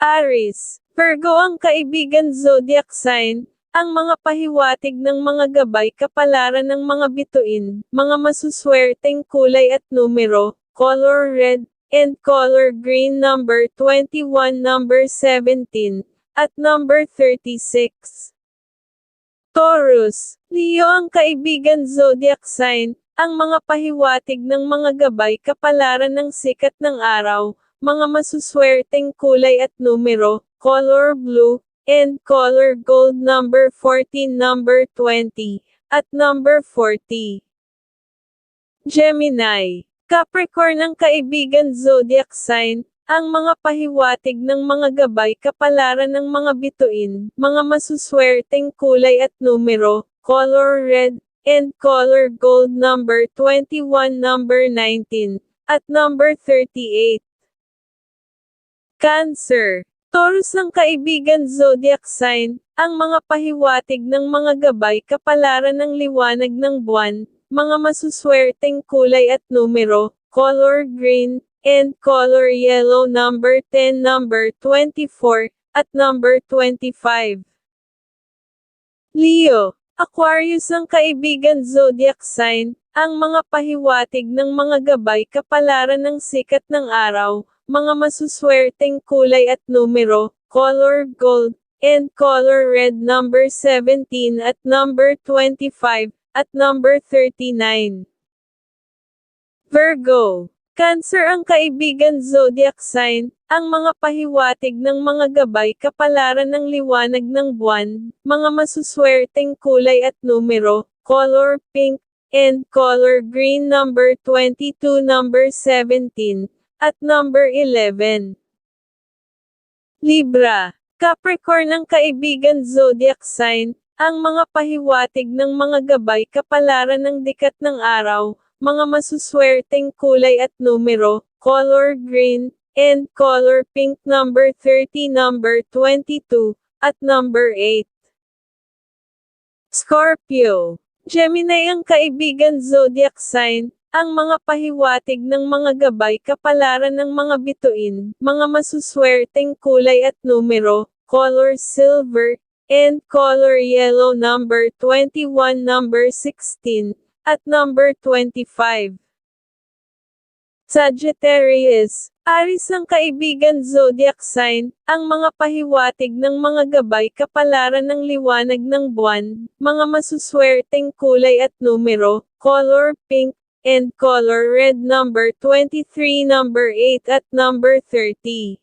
Aris, Virgo ang kaibigan zodiac sign, ang mga pahiwatig ng mga gabay kapalaran ng mga bituin, mga masuswerteng kulay at numero, color red, and color green number 21 number 17, at number 36. Taurus, Leo ang kaibigan zodiac sign, ang mga pahiwatig ng mga gabay kapalaran ng sikat ng araw, mga masuswerteng kulay at numero, color blue, and color gold number 14 number 20, at number 40. Gemini, Capricorn ang kaibigan zodiac sign, ang mga pahiwatig ng mga gabay kapalaran ng mga bituin, mga masuswerteng kulay at numero, color red, and color gold number 21 number 19, at number 38. Cancer, Taurus ang kaibigan zodiac sign, ang mga pahiwatig ng mga gabay kapalaran ng liwanag ng buwan, mga masuswerteng kulay at numero, color green, and color yellow number 10 number 24, at number 25. Leo, Aquarius ang kaibigan zodiac sign, ang mga pahiwatig ng mga gabay kapalaran ng sikat ng araw, mga masuswerteng kulay at numero, color gold, and color red number 17 at number 25, at number 39. Virgo, Cancer ang kaibigan zodiac sign, ang mga pahiwatig ng mga gabay kapalaran ng liwanag ng buwan, mga masuswerteng kulay at numero, color pink, and color green number 22 number 17, at number 11. Libra, Capricorn ang kaibigan zodiac sign, ang mga pahiwatig ng mga gabay kapalaran ng dikat ng araw, mga masuswerteng kulay at numero, color green, and color pink number 30 number 22, at number 8. Scorpio, Gemini ang kaibigan zodiac sign, ang mga pahiwatig ng mga gabay kapalaran ng mga bituin, mga masuswerteng kulay at numero, color silver, and color yellow number 21 number 16, at number 25. Sagittarius, Aris ang kaibigan zodiac sign, ang mga pahiwatig ng mga gabay kapalaran ng liwanag ng buwan, mga masuswerteng kulay at numero, color pink, and color red number 23 number 8 at number 30.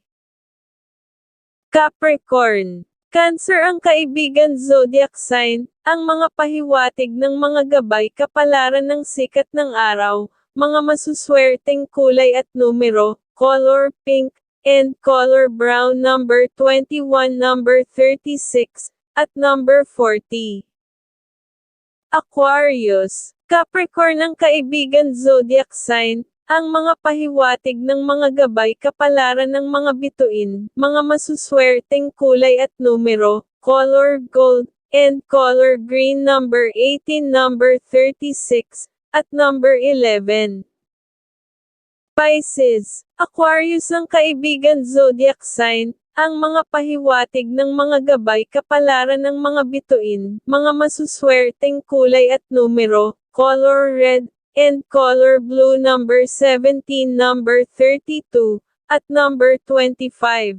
Capricorn. Cancer ang kaibigan zodiac sign, ang mga pahiwatig ng mga gabay kapalaran ng sikat ng araw, mga masuswerteng kulay at numero, color pink, and color brown number 21 number 36, at number 40. Aquarius. Capricorn ang kaibigan zodiac sign, ang mga pahiwatig ng mga gabay kapalaran ng mga bituin, mga masuswerteng kulay at numero, color gold, and color green number 18 number 36, at number 11. Pisces, Aquarius ang kaibigan zodiac sign, ang mga pahiwatig ng mga gabay kapalaran ng mga bituin, mga masuswerteng kulay at numero, color red, and color blue number 17 number 32, at number 25.